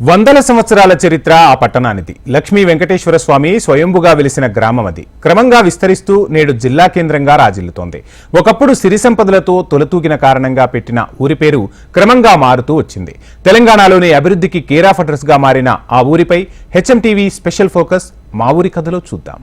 వందల సంవత్సరాల చరిత్ర ఆ పట్టణానిది. లక్ష్మీ వెంకటేశ్వర స్వామి స్వయంభుగా వెలిసిన గ్రామం అది. క్రమంగా విస్తరిస్తూ నేడు జిల్లా కేంద్రంగా రాజిల్లుతోంది. ఒకప్పుడు సిరి సంపదలతో తొలతూగిన కారణంగా పెట్టిన ఊరి పేరు క్రమంగా మారుతూ వచ్చింది. తెలంగాణలోని అభివృద్ధికి కేరాఫ్ అడ్రస్గా మారిన ఆ ఊరిపై హెచ్ఎం టీవీ స్పెషల్ ఫోకస్ మా ఊరి కథలో చూద్దాం.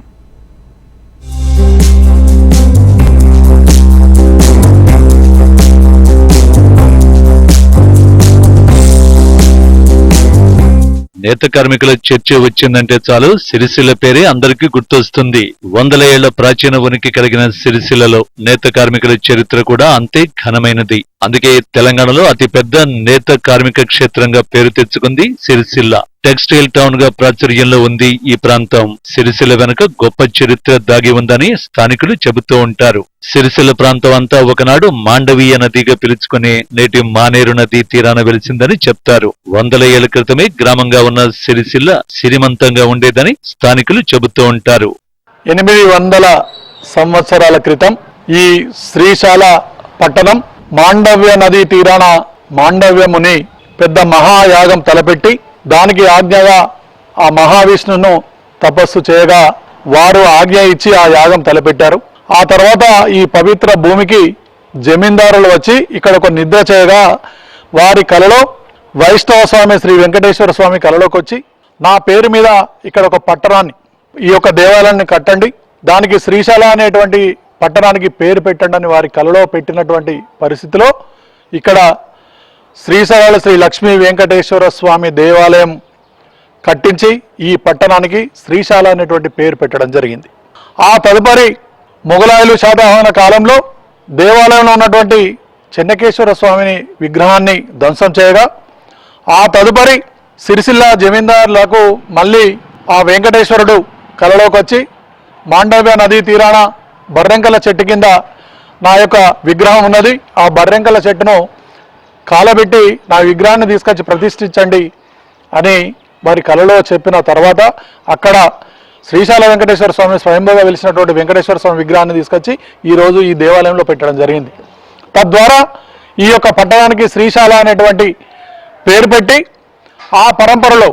నేత కార్మికుల చర్చ వచ్చిందంటే చాలు. సిరిసిల్ల పేరే అందరికీ గుర్తొస్తుంది. వందల ఏళ్ళ ప్రాచీన ఉనికి కలిగిన సిరిసిల్లలో నేత కార్మికుల చరిత్ర కూడా అంతే ఘనమైనది. అందుకే తెలంగాణలో అతిపెద్ద నేత కార్మిక క్షేత్రంగా పేరు తెచ్చుకుంది సిరిసిల్ల. టెక్స్టైల్ టౌన్గా ప్రాచుర్యంలో ఉంది ఈ ప్రాంతం. సిరిసిల వెనుక గొప్ప చరిత్ర దాగి ఉందని స్థానికులు చెబుతూ ఉంటారు. సిరిసిల ప్రాంతం అంతా ఒకనాడు మాండవీయ నదిగా పిలుచుకునే నేటి మానేరు నది తీరాన వెలిసిందని చెప్తారు. వందల ఏళ్ళ క్రితమే గ్రామంగా ఉన్న సిరిసిల్ల సిరిమంతంగా ఉండేదని స్థానికులు చెబుతూ ఉంటారు. ఎనిమిది వందల సంవత్సరాల క్రితం ఈ శ్రీశాల పట్టణం మాండవ్య నదీ తీరాన మాండవ్యముని పెద్ద మహాయాగం తలపెట్టి దానికి ఆజ్ఞగా ఆ మహావిష్ణును తపస్సు చేయగా వారు ఆజ్ఞ ఇచ్చి ఆ యాగం తలపెట్టారు. ఆ తర్వాత ఈ పవిత్ర భూమికి జమీందారులు వచ్చి ఇక్కడ ఒక నిద్ర చేయగా వారి కలలో వైష్ణవ స్వామి శ్రీ వెంకటేశ్వర స్వామి కలలోకి వచ్చి నా పేరు మీద ఇక్కడ ఒక పట్టణాన్ని ఈ యొక్క దేవాలయాన్ని కట్టండి దానికి శ్రీశైల అనేటువంటి పట్టణానికి పేరు పెట్టండి అని వారి కలలో పెట్టినటువంటి పరిస్థితిలో ఇక్కడ శ్రీశైల శ్రీ లక్ష్మీ వెంకటేశ్వర స్వామి దేవాలయం కట్టించి ఈ పట్టణానికి శ్రీశాల అనేటువంటి పేరు పెట్టడం జరిగింది. ఆ తదుపరి మొఘలాయులు శాతవాహన కాలంలో దేవాలయంలో ఉన్నటువంటి చెన్నకేశ్వర స్వామిని విగ్రహాన్ని ధ్వంసం చేయగా ఆ తదుపరి సిరిసిల్ల జమీందారులకు మళ్ళీ ఆ వెంకటేశ్వరుడు కలలోకి వచ్చి మాండవ్య నదీ తీరాన బర్రెంకల చెట్టు కింద నా యొక్క విగ్రహం ఉన్నది ఆ బర్రెంకల చెట్టును కాలబెట్టి నా విగ్రహాన్ని తీసుకొచ్చి ప్రతిష్ఠించండి అని వారి కలలో చెప్పిన తర్వాత అక్కడ శ్రీశాల వెంకటేశ్వర స్వామి స్వయంభూగా వెలిసినటువంటి వెంకటేశ్వర స్వామి విగ్రహాన్ని తీసుకొచ్చి ఈ రోజు ఈ దేవాలయంలో పెట్టడం జరిగింది. తద్వారా ఈ యొక్క పట్టణానికి శ్రీశాల అనేటువంటి పేరు పెట్టి ఆ పరంపరలో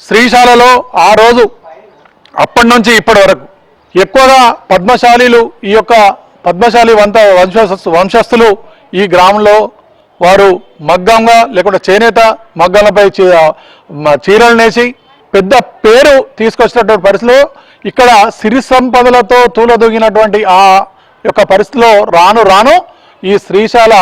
శ్రీశాలలో ఆ రోజు అప్పటి నుంచి ఇప్పటి వరకు ఎక్కువగా పద్మశాలీలు ఈ యొక్క పద్మశాలి వంత వంశ వంశస్థులు ఈ గ్రామంలో వారు మగ్గంగా లేకుంటే చేనేత మగ్గంలపై చీరలు నేసి పెద్ద పేరు తీసుకొచ్చినటువంటి పరిస్థితిలో ఇక్కడ సిరి సంపదలతో తూలదొగినటువంటి ఆ యొక్క పరిస్థితిలో రాను రాను ఈ శ్రీశాల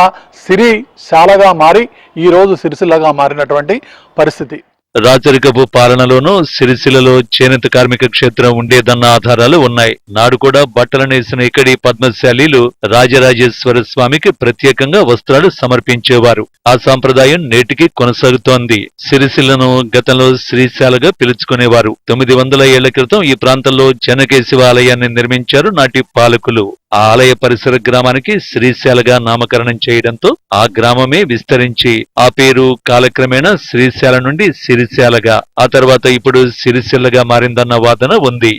సిరిశాలగా మారి ఈ రోజు సిరిసిల్లగా మారినటువంటి పరిస్థితి. రాచరికపు పాలనలోనూ సిరిసిలలో చేనేత కార్మిక క్షేత్రం ఉండేదన్న ఆధారాలు ఉన్నాయి. నాడు కూడా బట్టలు నేసిన ఇక్కడి పద్మశాలీలు రాజరాజేశ్వర స్వామికి ప్రత్యేకంగా వస్త్రాలు సమర్పించేవారు. ఆ సాంప్రదాయం నేటికి కొనసాగుతోంది. సిరిసిల్లను గతంలో శ్రీశాలగా పిలుచుకునేవారు. తొమ్మిది వందల ఏళ్ళ క్రితం ఈ ప్రాంతంలో చెనకేశవ ఆలయాన్ని నిర్మించారు నాటి పాలకులు. ఆ ఆలయ పరిసర గ్రామానికి శ్రీశాలగా నామకరణం చేయడంతో ఆ గ్రామమే విస్తరించి ఆ పేరు కాలక్రమేణా శ్రీశాల నుండి సిరిశాలగా ఆ తర్వాత ఇప్పుడు సిరిసిల్లగా మారిందన్న వాదన ఉంది.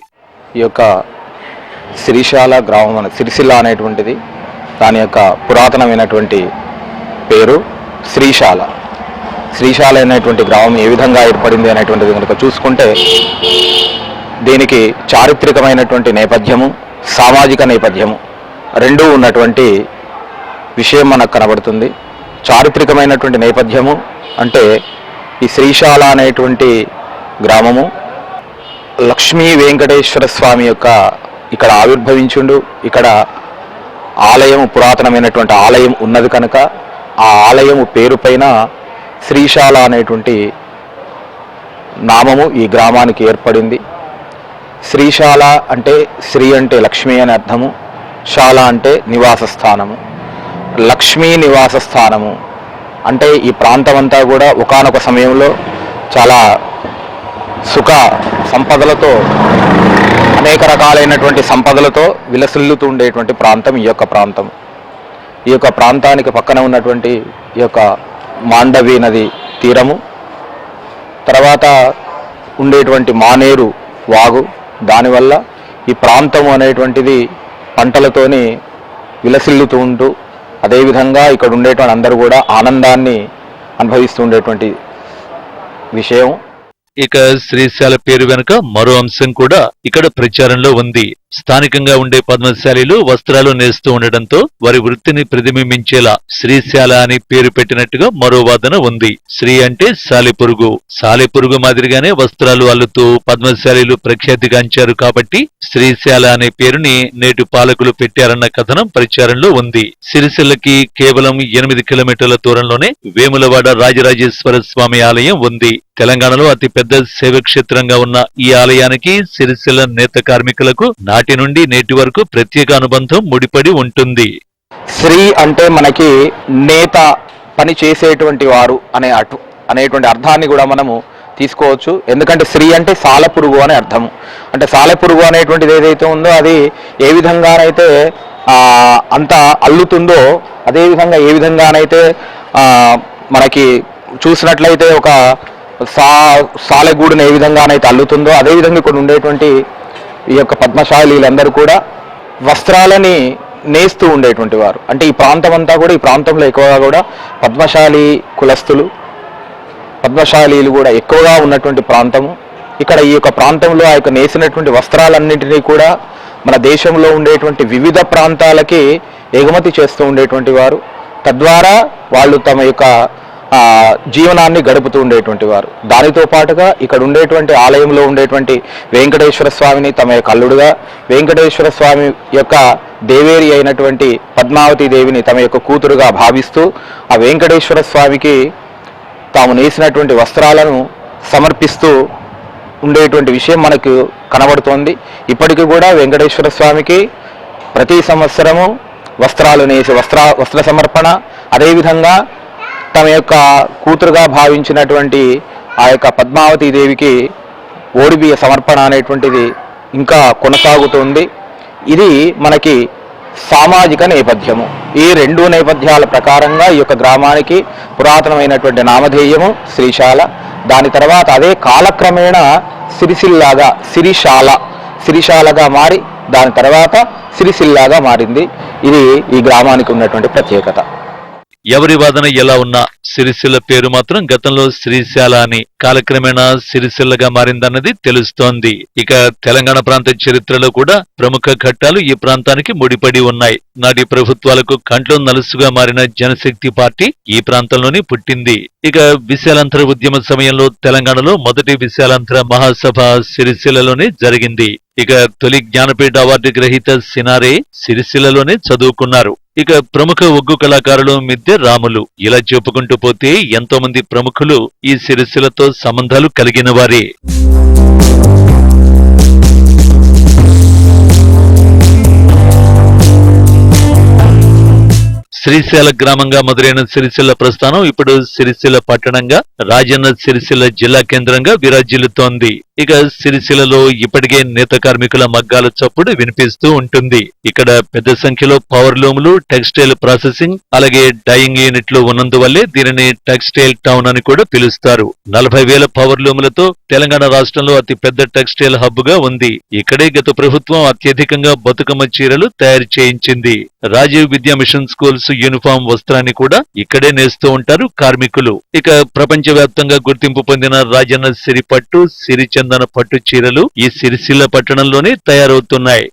ఈ యొక్క సిరిశాల గ్రామం అనే సిరిసిల్ల అనేటువంటిది దాని యొక్క పురాతనమైనటువంటి పేరు శ్రీశాల. శ్రీశాల అనేటువంటి గ్రామం ఏ విధంగా ఏర్పడింది అనేటువంటిది కనుక చూసుకుంటే దీనికి చారిత్రకమైనటువంటి నేపథ్యము సామాజిక నేపథ్యము రెండూ ఉన్నటువంటి విషయం మనకు కనబడుతుంది. చారిత్రకమైనటువంటి నేపథ్యము అంటే ఈ శ్రీశాల అనేటువంటి గ్రామము లక్ష్మీ వెంకటేశ్వర స్వామి యొక్క ఇక్కడ ఆవిర్భవించుండు. ఇక్కడ ఆలయం పురాతనమైనటువంటి ఆలయం ఉన్నది కనుక ఆ ఆలయము పేరు పైన శ్రీశాల అనేటువంటి నామము ఈ గ్రామానికి ఏర్పడింది. శ్రీశాల అంటే శ్రీ అంటే లక్ష్మి అని అర్థము. శాల అంటే నివాస స్థానము లక్ష్మీ నివాస స్థానము అంటే ఈ ప్రాంతం అంతా కూడా ఒకానొక సమయంలో చాలా సుఖ సంపదలతో అనేక రకాలైనటువంటి సంపదలతో విలసిల్లుతూ ఉండేటువంటి ప్రాంతం ఈ యొక్క ప్రాంతం. ఈ యొక్క ప్రాంతానికి పక్కన ఉన్నటువంటి ఈ యొక్క మాండవి నది తీరము తర్వాత ఉండేటువంటి మానేరు వాగు దానివల్ల ఈ ప్రాంతం అనేటువంటిది పంటలతోని విలసిల్లుతూ ఉంటూ అదేవిధంగా ఇక్కడ ఉండేటువంటి అందరూ కూడా ఆనందాన్ని అనుభవిస్తూ ఉండేటువంటి విషయం. ఇక శ్రీశాల పేరు వెనుక మరో అంశం కూడా ఇక్కడ ప్రచారంలో ఉంది. స్థానికంగా ఉండే పద్మశాలీలు వస్త్రాలు నేస్తూ ఉండటంతో వారి వృత్తిని ప్రతిబింబించేలా శ్రీశాల అని పేరు పెట్టినట్టుగా మరో వాదన ఉంది. శ్రీ అంటే సాలెపురుగు సాలెపురుగు మాదిరిగానే వస్త్రాలు అల్లుతూ పద్మశాలీలు ప్రఖ్యాతిగాంచారు కాబట్టి శ్రీశాల అనే పేరుని నేటి పాలకులు పెట్టారన్న కథనం ప్రచారంలో ఉంది. సిరిసిల్లకి కేవలం ఎనిమిది కిలోమీటర్ల దూరంలోనే వేములవాడ రాజరాజేశ్వర స్వామి ఆలయం ఉంది. తెలంగాణలో అతి పెద్ద ఉన్న ఈ ఆలయానికి సిరిసిల్ల నేత కార్మికులకు నాటి నుండి నేటి వరకు ప్రత్యేక అనుబంధం ముడిపడి ఉంటుంది. శ్రీ అంటే మనకి నేత పని చేసేటువంటి వారు అనే అటు అనేటువంటి అర్థాన్ని కూడా మనము తీసుకోవచ్చు. ఎందుకంటే శ్రీ అంటే సాలెపురుగు అనే అర్థము. అంటే సాలెపురుగు అనేటువంటిది ఏదైతే ఉందో అది ఏ విధంగానైతే అంత అల్లుతుందో అదేవిధంగా ఏ విధంగానైతే మనకి చూసినట్లయితే ఒక సా సాలెగూడును ఏ విధంగానైతే అల్లుతుందో అదే విధంగా ఇక్కడ ఉండేటువంటి ఈ యొక్క పద్మశాలీలందరూ కూడా వస్త్రాలని నేస్తూ ఉండేటువంటి వారు. అంటే ఈ ప్రాంతం అంతా కూడా ఈ ప్రాంతంలో ఎక్కువగా కూడా పద్మశాలి కులస్తులు పద్మశాలీలు కూడా ఎక్కువగా ఉన్నటువంటి ప్రాంతము. ఇక్కడ ఈ యొక్క ప్రాంతంలో ఆ యొక్క నేసినటువంటి వస్త్రాలన్నింటినీ కూడా మన దేశంలో ఉండేటువంటి వివిధ ప్రాంతాలకి ఎగుమతి చేస్తూ ఉండేటువంటి వారు. తద్వారా వాళ్ళు తమ యొక్క జీవనాన్ని గడుపుతూ ఉండేటువంటి వారు. దానితో పాటుగా ఇక్కడ ఉండేటువంటి ఆలయంలో ఉండేటువంటి వెంకటేశ్వర స్వామిని తమ యొక్క అల్లుడుగా వెంకటేశ్వర స్వామి యొక్క దేవేరి అయినటువంటి పద్మావతి దేవిని తమ యొక్క కూతురుగా భావిస్తూ ఆ వెంకటేశ్వర స్వామికి తాము నేసినటువంటి వస్త్రాలను సమర్పిస్తూ ఉండేటువంటి విషయం మనకు కనబడుతోంది. ఇప్పటికీ కూడా వెంకటేశ్వర స్వామికి ప్రతి సంవత్సరము వస్త్రాలు నేసి వస్త్ర వస్త్ర సమర్పణ అదేవిధంగా తమ యొక్క కూతురుగా భావించినటువంటి ఆ యొక్క పద్మావతి దేవికి ఓడిబియ సమర్పణ అనేటువంటిది ఇంకా కొనసాగుతుంది. ఇది మనకి సామాజిక నేపథ్యము. ఈ రెండు నేపథ్యాల ప్రకారంగా ఈ యొక్క గ్రామానికి పురాతనమైనటువంటి నామధేయము శ్రీశాల. దాని తర్వాత అదే కాలక్రమేణా సిరిసిల్లాగా సిరిశాల సిరిశాలగా మారి దాని తర్వాత సిరిసిల్లాగా మారింది. ఇది ఈ గ్రామానికి ఉన్నటువంటి ప్రత్యేకత. ఎవరి వాదన ఎలా ఉన్నా సిరిసిల్ల పేరు మాత్రం గతంలో శ్రీశాల అని కాలక్రమేణా సిరిసిల్లగా మారిందన్నది తెలుస్తోంది. ఇక తెలంగాణ ప్రాంత చరిత్రలో కూడా ప్రముఖ ఘట్టాలు ఈ ప్రాంతానికి ముడిపడి ఉన్నాయి. నాటి ప్రభుత్వాలకు కంట్లో నలుసుగా మారిన జనశక్తి పార్టీ ఈ ప్రాంతంలోనే పుట్టింది. ఇక విశాలాంధ్ర ఉద్యమ సమయంలో తెలంగాణలో మొదటి విశాలాంధ్ర మహాసభ సిరిసిల్లలోనే జరిగింది. ఇక తొలి జ్ఞానపీఠ అవార్డు గ్రహీత సినారే సిరిసిల్లలోనే చదువుకున్నారు. ఇక ప్రముఖ ఒగ్గు కళాకారులు మిద్దె రాములు. ఇలా చెప్పుకుంటూ పోతే ఎంతో మంది ప్రముఖులు ఈ సిరిసిలతో సంబంధాలు కలిగిన వారే. శ్రీశైల గ్రామంగా మొదలైన సిరిసిల్ల ప్రస్థానం ఇప్పుడు సిరిసిల్ల పట్టణంగా రాజన్న సిరిసిల్ల జిల్లా కేంద్రంగా విరాజిల్లుతోంది. ఇక సిరిసిలలో ఇప్పటికే నేత కార్మికుల మగ్గాల చప్పుడు వినిపిస్తూ ఉంటుంది. ఇక్కడ పెద్ద సంఖ్యలో పవర్ లూములు టెక్స్టైల్ ప్రాసెసింగ్ అలాగే డైయింగ్ యూనిట్లు ఉన్నందువల్లే దీనిని టెక్స్టైల్ టౌన్ అని కూడా పిలుస్తారు. నలభై వేల పవర్ లూములతో తెలంగాణ రాష్ట్రంలో అతి పెద్ద టెక్స్టైల్ హబ్గా ఉంది. ఇక్కడే గత ప్రభుత్వం అత్యధికంగా బతుకమ్మ చీరలు తయారు చేయించింది. రాజీవ్ విద్యా మిషన్ స్కూల్స్ యూనిఫామ్ వస్త్రాన్ని కూడా ఇక్కడే నేస్తూ ఉంటారు కార్మికులు. ఇక ప్రపంచవ్యాప్తంగా గుర్తింపు పొందిన రాజన్న సిరి పట్టు చందన పట్టు చీరలు ఈ సిరిసిల్ల పట్టణంలోనే తయారవుతున్నాయి.